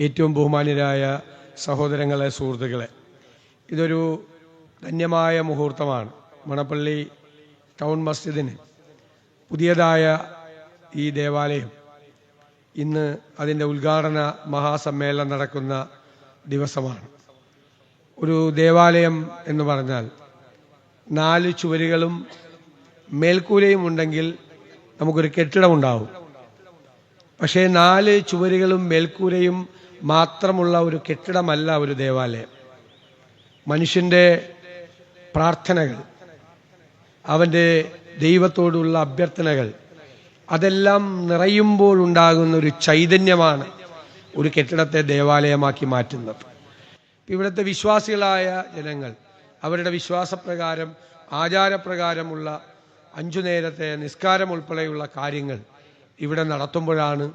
ഏറ്റവും ബഹുമാന്യരായ സഹോദരങ്ങളെ സുഹൃത്തുക്കളെ ഇതൊരു ധന്യമായ മുഹൂർത്തമാണ്. മണപ്പള്ളി ടൗൺ മസ്ജിദിന് പുതിയതായ ഈ ദേവാലയം ഇന്ന് അതിന്റെ ഉദ്ഘാടന മഹാസമ്മേളനം നടക്കുന്ന ദിവസമാണ്. ഒരു ദേവാലയം എന്ന് പറഞ്ഞാൽ നാല് ചുവരുകളും മേൽക്കൂരയും ഉണ്ടെങ്കിൽ നമുക്കൊരു കെട്ടിടമുണ്ടാവും. പക്ഷേ നാല് ചുവരുകളും മേൽക്കൂരയും മാത്രമുള്ള ഒരു കെട്ടിടമല്ല ഒരു ദേവാലയം. മനുഷ്യന്റെ പ്രാർത്ഥനകൾ അവന്റെ ദൈവത്തോടുള്ള അഭ്യർത്ഥനകൾ അതെല്ലാം നിറയുമ്പോഴുണ്ടാകുന്ന ഒരു ചൈതന്യമാണ് ഒരു കെട്ടിടത്തെ ദേവാലയമാക്കി മാറ്റുന്നത്. ഇവിടുത്തെ വിശ്വാസികളായ ജനങ്ങൾ അവരുടെ വിശ്വാസപ്രകാരം ആചാരപ്രകാരമുള്ള അഞ്ചു നേരത്തെ നിസ്കാരം ഉൾപ്പെടെയുള്ള കാര്യങ്ങൾ ഇവിടെ നടത്തുമ്പോഴാണ്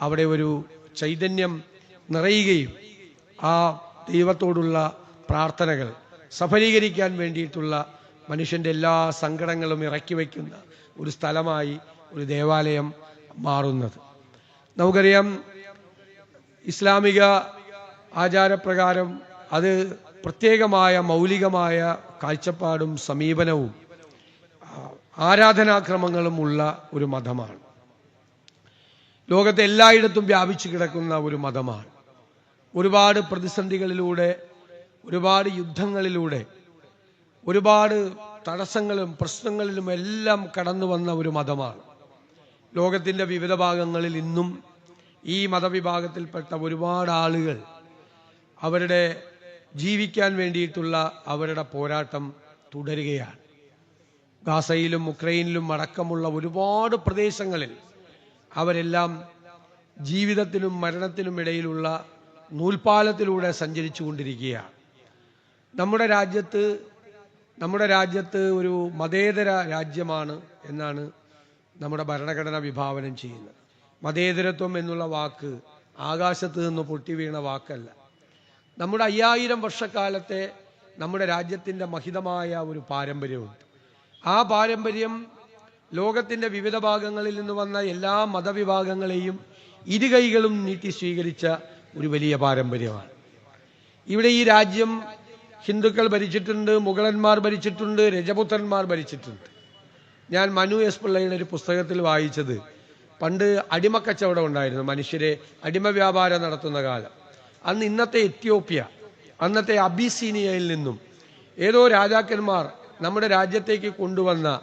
അവിടെ ഒരു ചൈതന്യം നിറയുകയും ആ ദൈവത്തോടുള്ള പ്രാർത്ഥനകൾ സഫലീകരിക്കാൻ വേണ്ടിയിട്ടുള്ള മനുഷ്യന്റെ എല്ലാ സങ്കടങ്ങളും ഇറക്കി വയ്ക്കുന്ന ഒരു സ്ഥലമായി ഒരു ദേവാലയം മാറുന്നത്. നമുക്കറിയാം ഇസ്ലാമിക ആചാരപ്രകാരം അത് പ്രത്യേകമായ മൗലികമായ കാഴ്ചപ്പാടും സമീപനവും ആരാധനാക്രമങ്ങളും ഉള്ള ഒരു മതമാണ്. ലോകത്തെ എല്ലായിടത്തും വ്യാപിച്ചു കിടക്കുന്ന ഒരു മതമാണ്. ഒരുപാട് പ്രതിസന്ധികളിലൂടെ ഒരുപാട് യുദ്ധങ്ങളിലൂടെ ഒരുപാട് തടസ്സങ്ങളും പ്രശ്നങ്ങളിലും എല്ലാം കടന്നു വന്ന ഒരു മതമാണ്. ലോകത്തിന്റെ വിവിധ ഭാഗങ്ങളിൽ ഇന്നും ഈ മതവിഭാഗത്തിൽപ്പെട്ട ഒരുപാട് ആളുകൾ അവരുടെ ജീവിക്കാൻ വേണ്ടിയിട്ടുള്ള അവരുടെ പോരാട്ടം തുടരുകയാണ്. ഗാസയിലും ഉക്രൈനിലും അടക്കമുള്ള ഒരുപാട് പ്രദേശങ്ങളിൽ അവരെല്ലാം ജീവിതത്തിനും മരണത്തിനും ഇടയിലുള്ള നൂൽപാലത്തിലൂടെ സഞ്ചരിച്ചു കൊണ്ടിരിക്കുകയാണ്. നമ്മുടെ രാജ്യത്ത് നമ്മുടെ രാജ്യത്ത് ഒരു മതേതര രാജ്യമാണ് എന്നാണ് നമ്മുടെ ഭരണഘടന വിഭാവനം ചെയ്യുന്നത്. മതേതരത്വം എന്നുള്ള വാക്ക് ആകാശത്ത് നിന്ന് പൊട്ടി വീണ വാക്കല്ല. നമ്മുടെ അയ്യായിരം വർഷക്കാലത്തെ നമ്മുടെ രാജ്യത്തിന്റെ മഹിതമായ ഒരു പാരമ്പര്യമുണ്ട്. ആ പാരമ്പര്യം ലോകത്തിന്റെ വിവിധ ഭാഗങ്ങളിൽ നിന്ന് വന്ന എല്ലാ മതവിഭാഗങ്ങളെയും ഇരുകൈകളും നീട്ടി സ്വീകരിച്ച ഒരു വലിയ പാരമ്പര്യമാണ്. ഇവിടെ ഈ രാജ്യം ഹിന്ദുക്കൾ ഭരിച്ചിട്ടുണ്ട് മുഗളന്മാർ ഭരിച്ചിട്ടുണ്ട് രജപുത്രന്മാർ ഭരിച്ചിട്ടുണ്ട്. ഞാൻ മനു എസ് പിള്ളയുടെ ഒരു പുസ്തകത്തിൽ വായിച്ചത്. പണ്ട് അടിമക്കച്ചവടം ഉണ്ടായിരുന്നു മനുഷ്യരെ അടിമ വ്യാപാരം നടത്തുന്ന കാലം. അന്ന് ഇന്നത്തെ എത്യോപ്യ അന്നത്തെ അബിസീനിയയിൽ നിന്നും ഏതോ രാജാക്കന്മാർ നമ്മുടെ രാജ്യത്തേക്ക് കൊണ്ടുവന്ന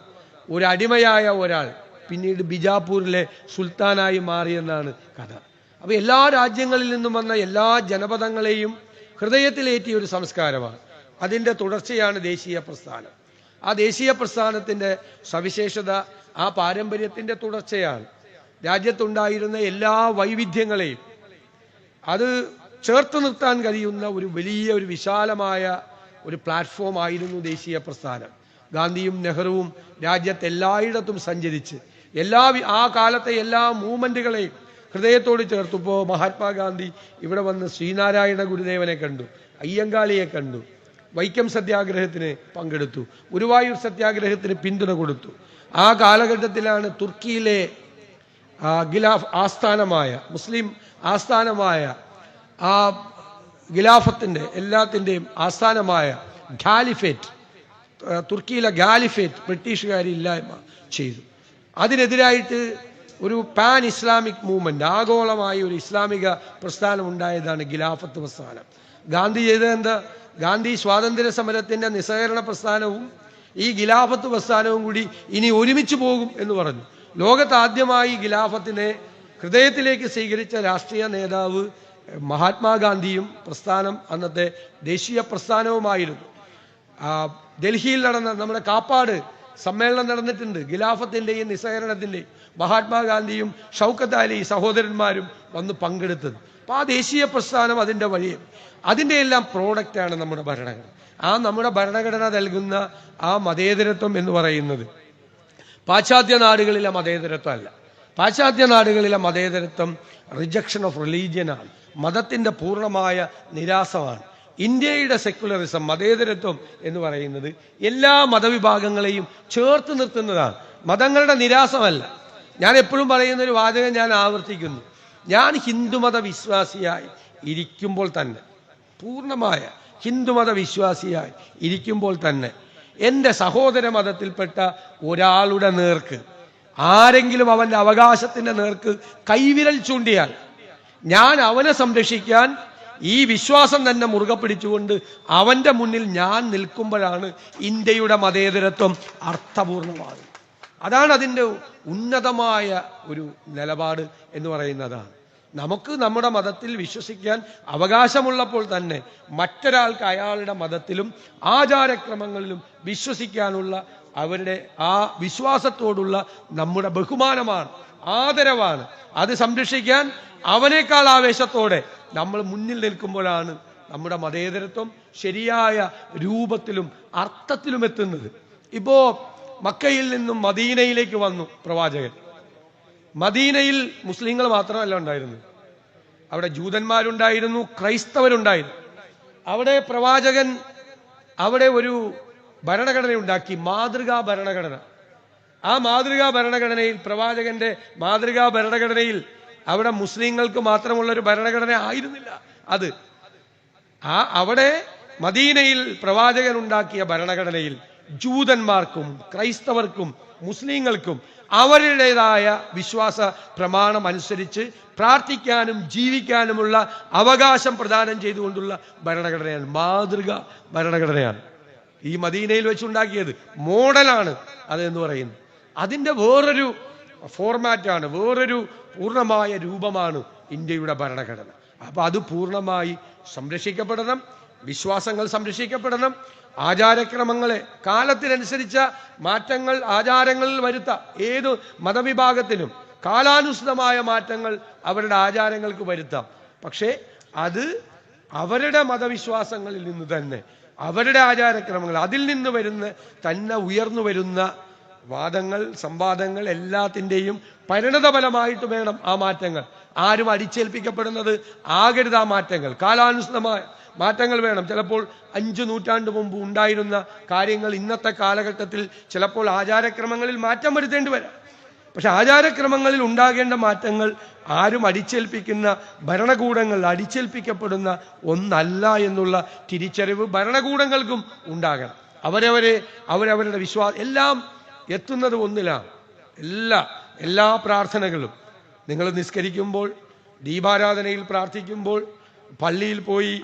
ഒരു അടിമയായ ഒരാൾ പിന്നീട് ബിജാപൂരിലെ സുൽത്താനായി മാറിയെന്നാണ് കഥ. അപ്പോൾ എല്ലാ രാജ്യങ്ങളിൽ നിന്നും വന്ന എല്ലാ ജനപദങ്ങളെയും ഹൃദയത്തിലേറ്റിയ ഒരു സംസ്കാരമാണ്. അതിന്റെ തുടർച്ചയാണ് ദേശീയ പ്രസ്ഥാനം. ആ ദേശീയ പ്രസ്ഥാനത്തിന്റെ സവിശേഷത ആ പാരമ്പര്യത്തിന്റെ തുടർച്ചയാണ്. രാജ്യത്തുണ്ടായിരുന്ന എല്ലാ വൈവിധ്യങ്ങളെയും അത് ചേർത്ത് നിർത്താൻ കഴിയുന്ന ഒരു വലിയ ഒരു വിശാലമായ ഒരു പ്ലാറ്റ്ഫോം ആയിരുന്നു ദേശീയ പ്രസ്ഥാനം. ഗാന്ധിയും നെഹ്റുവും രാജ്യത്ത് എല്ലായിടത്തും സഞ്ചരിച്ച് എല്ലാ ആ കാലത്തെ എല്ലാ മൂവ്മെന്റുകളെയും ഹൃദയത്തോട് ചേർത്തുപ്പോ മഹാത്മാഗാന്ധി ഇവിടെ വന്ന് ശ്രീനാരായണ ഗുരുദേവനെ കണ്ടു അയ്യങ്കാളിയെ കണ്ടു വൈക്കം സത്യാഗ്രഹത്തിന് പങ്കെടുത്തു ഗുരുവായൂർ സത്യാഗ്രഹത്തിന് പിന്തുണ കൊടുത്തു. ആ കാലഘട്ടത്തിലാണ് തുർക്കിയിലെ ഗിലാഫ് ആസ്ഥാനമായ മുസ്ലിം ആസ്ഥാനമായ ആ ഗിലാഫത്തിന്റെ എല്ലാത്തിന്റെയും ആസ്ഥാനമായ ഖാലിഫേറ്റ് തുർക്കിയിലെ ഖാലിഫേറ്റ് ബ്രിട്ടീഷുകാർ ഇല്ലായ്മ ചെയ്തു. അതിനെതിരായിട്ട് ഒരു പാൻ ഇസ്ലാമിക് മൂവ്മെന്റ് ആഗോളമായി ഒരു ഇസ്ലാമിക പ്രസ്ഥാനം ഉണ്ടായതാണ് ഖിലാഫത്ത് പ്രസ്ഥാനം. ഗാന്ധി ചെയ്തത് എന്താ? ഗാന്ധി സ്വാതന്ത്ര്യ സമരത്തിന്റെ നിസ്സഹകരണ പ്രസ്ഥാനവും ഈ ഖിലാഫത്ത് പ്രസ്ഥാനവും കൂടി ഇനി ഒരുമിച്ച് പോകും എന്ന് പറഞ്ഞു. ലോകത്ത് ആദ്യമായി ഗിലാഫത്തിനെ ഹൃദയത്തിലേക്ക് സ്വീകരിച്ച രാഷ്ട്രീയ നേതാവ് മഹാത്മാഗാന്ധിയും പ്രസ്ഥാനം അന്നത്തെ ദേശീയ പ്രസ്ഥാനവുമായിരുന്നു. ഡൽഹിയിൽ നടന്ന നമ്മുടെ കാപ്പാട് സമ്മേളനം നടന്നിട്ടുണ്ട്. ഖിലാഫത്തിന്റെയും നിസ്സഹരണത്തിന്റെയും മഹാത്മാഗാന്ധിയും ഷൗക്കത്ത് അലി സഹോദരന്മാരും വന്ന് പങ്കെടുത്തത്. അപ്പോൾ ആ ദേശീയ പ്രസ്ഥാനം അതിന്റെ വഴി അതിന്റെ എല്ലാം പ്രോഡക്റ്റാണ് നമ്മുടെ ഭരണഘടന. ആ നമ്മുടെ ഭരണഘടന നൽകുന്ന ആ മതേതരത്വം എന്ന് പറയുന്നത് പാശ്ചാത്യ നാടുകളിലെ മതേതരത്വം അല്ല. പാശ്ചാത്യ നാടുകളിലെ മതേതരത്വം റിജക്ഷൻ ഓഫ് റിലീജിയനാണ് മതത്തിന്റെ പൂർണമായ നിരാസമാണ്. ഇന്ത്യയുടെ സെക്യുലറിസം മതേതരത്വം എന്ന് പറയുന്നത് എല്ലാ മതവിഭാഗങ്ങളെയും ചേർത്ത് നിർത്തുന്നതാണ്. മതങ്ങളുടെ നിരാസമല്ല. ഞാൻ എപ്പോഴും പറയുന്ന ഒരു വാചകം ഞാൻ ആവർത്തിക്കുന്നു. ഞാൻ ഹിന്ദുമത വിശ്വാസിയായി ഇരിക്കുമ്പോൾ തന്നെ പൂർണമായ ഹിന്ദുമത വിശ്വാസിയായി ഇരിക്കുമ്പോൾ തന്നെ എന്റെ സഹോദര മതത്തിൽപ്പെട്ട ഒരാളുടെ നേർക്ക് ആരെങ്കിലും അവന്റെ അവകാശത്തിന്റെ നേർക്ക് കൈവിരൽ ചൂണ്ടിയാൽ ഞാൻ അവനെ സംരക്ഷിക്കാൻ ഈ വിശ്വാസം തന്നെ മുറുകെ പിടിച്ചുകൊണ്ട് അവന്റെ മുന്നിൽ ഞാൻ നിൽക്കുമ്പോഴാണ് ഇന്ത്യയുടെ മതേതരത്വം അർത്ഥപൂർണമാകുന്നത്. അതാണ് അതിന്റെ ഉന്നതമായ ഒരു നിലപാട് എന്ന് പറയുന്നതാണ്. നമുക്ക് നമ്മുടെ മതത്തിൽ വിശ്വസിക്കാൻ അവകാശമുള്ളപ്പോൾ തന്നെ മറ്റൊരാൾക്ക് അയാളുടെ മതത്തിലും ആചാരക്രമങ്ങളിലും വിശ്വസിക്കാനുള്ള അവരുടെ ആ വിശ്വാസത്തോടുള്ള നമ്മുടെ ബഹുമാനമാണ് ആദരവാണ്. അത് സംരക്ഷിക്കാൻ അവനേക്കാൾ ആവേശത്തോടെ നമ്മൾ മുന്നിൽ നിൽക്കുമ്പോഴാണ് നമ്മുടെ മതേതരത്വം ശരിയായ രൂപത്തിലും അർത്ഥത്തിലും എത്തുന്നത്. ഇപ്പോ മക്കയിൽ നിന്നും മദീനയിലേക്ക് വന്നു പ്രവാചകൻ. മദീനയിൽ മുസ്ലിങ്ങൾ മാത്രമല്ല ഉണ്ടായിരുന്നു അവിടെ ജൂതന്മാരുണ്ടായിരുന്നു ക്രൈസ്തവരുണ്ടായിരുന്നു. അവിടെ പ്രവാചകൻ അവിടെ ഒരു ഭരണഘടന ഉണ്ടാക്കി മാതൃകാ ഭരണഘടന. ആ മാതൃകാ ഭരണഘടനയിൽ പ്രവാചകന്റെ മാതൃകാ ഭരണഘടനയിൽ അവിടെ മുസ്ലിങ്ങൾക്ക് മാത്രമുള്ള ഒരു ഭരണഘടന ആയിരുന്നില്ല. അത് ആ അവിടെ മദീനയിൽ പ്രവാചകൻ ഉണ്ടാക്കിയ ഭരണഘടനയിൽ ജൂതന്മാർക്കും ക്രൈസ്തവർക്കും മുസ്ലിങ്ങൾക്കും അവരുടേതായ വിശ്വാസ പ്രമാണം അനുസരിച്ച് പ്രാർത്ഥിക്കാനും ജീവിക്കാനുമുള്ള അവകാശം പ്രദാനം ചെയ്തുകൊണ്ടുള്ള ഭരണഘടനയാണ് മാതൃക ഭരണഘടനയാണ്. ഈ മദീനയിൽ വെച്ചുണ്ടാക്കിയത് മോഡലാണ് അതെന്ന് പറയുന്നത് അതിന്റെ വേറൊരു ഫോർമാറ്റാണ് വേറൊരു പൂർണമായ രൂപമാണ് ഇന്ത്യയുടെ ഭരണഘടന. അപ്പൊ അത് പൂർണമായി സംരക്ഷിക്കപ്പെടണം വിശ്വാസങ്ങൾ സംരക്ഷിക്കപ്പെടണം ആചാരക്രമങ്ങളെ കാലത്തിനനുസരിച്ച മാറ്റങ്ങൾ ആചാരങ്ങളിൽ വരുത്ത ഏത് മതവിഭാഗത്തിനും കാലാനുസൃതമായ മാറ്റങ്ങൾ അവരുടെ ആചാരങ്ങൾക്ക് വരുത്താം. പക്ഷേ അത് അവരുടെ മതവിശ്വാസങ്ങളിൽ നിന്ന് തന്നെ അവരുടെ ആചാരക്രമങ്ങൾ അതിൽ നിന്ന് വരുന്ന തന്നെ ഉയർന്നു വരുന്ന വാദങ്ങൾ സംവാദങ്ങൾ എല്ലാത്തിന്റെയും പരിണതഫലമായിട്ട് വേണം ആ മാറ്റങ്ങൾ. ആരും അടിച്ചേൽപ്പിക്കപ്പെടുന്നത് ആകരുത് ആ മാറ്റങ്ങൾ. കാലാനുസൃതമായ മാറ്റങ്ങൾ വേണം. ചിലപ്പോൾ അഞ്ചു നൂറ്റാണ്ട് മുമ്പ് ഉണ്ടായിരുന്ന കാര്യങ്ങൾ ഇന്നത്തെ കാലഘട്ടത്തിൽ ചിലപ്പോൾ ആചാരക്രമങ്ങളിൽ മാറ്റം വരുത്തേണ്ടി വരാം. പക്ഷെ ആചാരക്രമങ്ങളിൽ ഉണ്ടാകേണ്ട മാറ്റങ്ങൾ ആരും അടിച്ചേൽപ്പിക്കുന്ന ഭരണകൂടങ്ങൾ അടിച്ചേൽപ്പിക്കപ്പെടുന്ന ഒന്നല്ല എന്നുള്ള തിരിച്ചറിവ് ഭരണകൂടങ്ങൾക്കും ഉണ്ടാകണം. അവരവരെ അവരവരുടെ വിശ്വാസം എല്ലാം എത്തുന്നത് ഒന്നിലാണ് എല്ലാ എല്ലാ പ്രാർത്ഥനകളും. നിങ്ങൾ നിസ്കരിക്കുമ്പോൾ ദീപാരാധനയിൽ പ്രാർത്ഥിക്കുമ്പോൾ പള്ളിയിൽ പോയി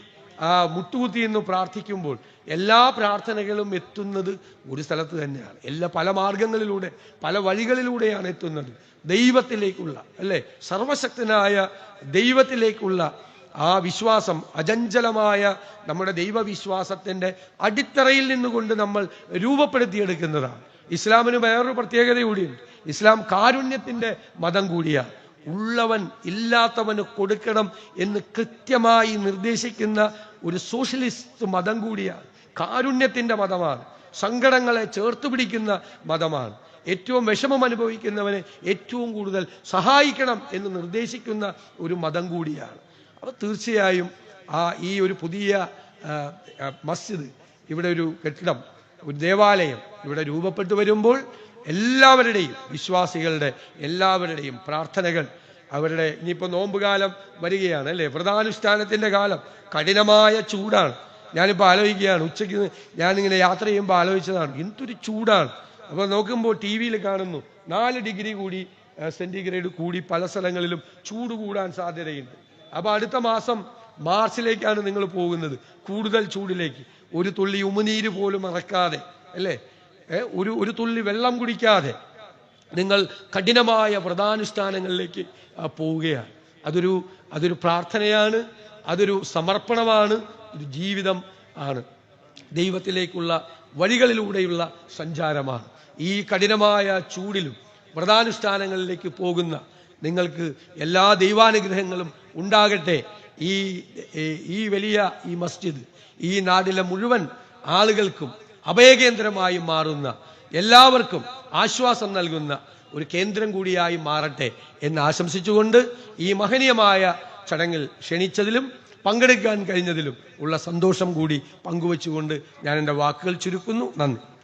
മുട്ടുകുത്തി എന്ന് പ്രാർത്ഥിക്കുമ്പോൾ എല്ലാ പ്രാർത്ഥനകളും എത്തുന്നത് ഒരു സ്ഥലത്ത് തന്നെയാണ്. എല്ലാ പല മാർഗങ്ങളിലൂടെ പല വഴികളിലൂടെയാണ് എത്തുന്നത്. ദൈവത്തിലേക്കുള്ള അല്ലേ? സർവശക്തനായ ദൈവത്തിലേക്കുള്ള ആ വിശ്വാസം അജഞ്ചലമായ നമ്മുടെ ദൈവവിശ്വാസത്തിന്റെ അടിത്തറയിൽ നിന്നുകൊണ്ട് നമ്മൾ രൂപപ്പെടുത്തിയെടുക്കുന്നതാണ്. ഇസ്ലാമിന് വേറൊരു പ്രത്യേകത കൂടിയുണ്ട് ഇസ്ലാം കാരുണ്യത്തിന്റെ മതം കൂടിയാണ്. ഉള്ളവൻ ഇല്ലാത്തവന് കൊടുക്കണം എന്ന് കൃത്യമായി നിർദ്ദേശിക്കുന്ന ഒരു സോഷ്യലിസ്റ്റ് മതം കൂടിയാണ്. കാരുണ്യത്തിന്റെ മതമാണ്. സങ്കടങ്ങളെ ചേർത്ത് പിടിക്കുന്ന മതമാണ്. ഏറ്റവും വിഷമം അനുഭവിക്കുന്നവനെ ഏറ്റവും കൂടുതൽ സഹായിക്കണം എന്ന് നിർദ്ദേശിക്കുന്ന ഒരു മതം കൂടിയാണ്. അപ്പോൾ തീർച്ചയായും ആ ഈ ഒരു പുതിയ മസ്ജിദ് ഇവിടെ ഒരു കെട്ടിടം ഒരു ദേവാലയം ഇവിടെ രൂപപ്പെട്ടു വരുമ്പോൾ എല്ലാവരുടെയും വിശ്വാസികളുടെ എല്ലാവരുടെയും പ്രാർത്ഥനകൾ. അവരുടെ ഇനിയിപ്പോൾ നോമ്പുകാലം വരികയാണ് അല്ലേ? വ്രതാനുഷ്ഠാനത്തിന്റെ കാലം. കഠിനമായ ചൂടാണ്. ഞാനിപ്പോൾ ആലോചിക്കുകയാണ് ഉച്ചയ്ക്ക് ഞാനിങ്ങനെ യാത്ര ചെയ്യുമ്പോൾ ആലോചിച്ചതാണ് എന്തൊരു ചൂടാണ്. അപ്പോൾ നോക്കുമ്പോൾ ടി വിയിൽ കാണുന്നു നാല് ഡിഗ്രി കൂടി സെന്റിഗ്രേഡ് കൂടി പല സ്ഥലങ്ങളിലും ചൂട് കൂടാൻ സാധ്യതയുണ്ട്. അപ്പോൾ അടുത്ത മാസം മാർച്ചിലേക്കാണ് നിങ്ങൾ പോകുന്നത് കൂടുതൽ ചൂടിലേക്ക്. ഒരു തുള്ളി ഉമിനീര് പോലും ഇറക്കാതെ അല്ലേ? ഒരു ഒരു തുള്ളി വെള്ളം കുടിക്കാതെ നിങ്ങൾ കഠിനമായ വ്രതാനുഷ്ഠാനങ്ങളിലേക്ക് പോവുകയാണ്. അതൊരു അതൊരു പ്രാർത്ഥനയാണ് അതൊരു സമർപ്പണമാണ് ഒരു ജീവിതം ആണ്. ദൈവത്തിലേക്കുള്ള വഴികളിലൂടെയുള്ള സഞ്ചാരമാണ്. ഈ കഠിനമായ ചൂടിലും വ്രതാനുഷ്ഠാനങ്ങളിലേക്ക് പോകുന്ന നിങ്ങൾക്ക് എല്ലാ ദൈവാനുഗ്രഹങ്ങളും ഉണ്ടാകട്ടെ. ഈ ഈ- വലിയ ഈ മസ്ജിദ് ഈ നാടിലെ മുഴുവൻ ആളുകൾക്കും അഭയകേന്ദ്രമായി മാറുന്ന എല്ലാവർക്കും ആശ്വാസം നൽകുന്ന ഒരു കേന്ദ്രം കൂടിയായി മാറട്ടെ എന്ന് ആശംസിച്ചുകൊണ്ട് ഈ മഹനീയമായ ചടങ്ങിൽ ക്ഷണിച്ചതിലും പങ്കെടുക്കാൻ കഴിഞ്ഞതിലും ഉള്ള സന്തോഷം കൂടി പങ്കുവച്ചുകൊണ്ട് ഞാൻ എന്റെ വാക്കുകൾ ചുരുക്കുന്നു. നന്ദി.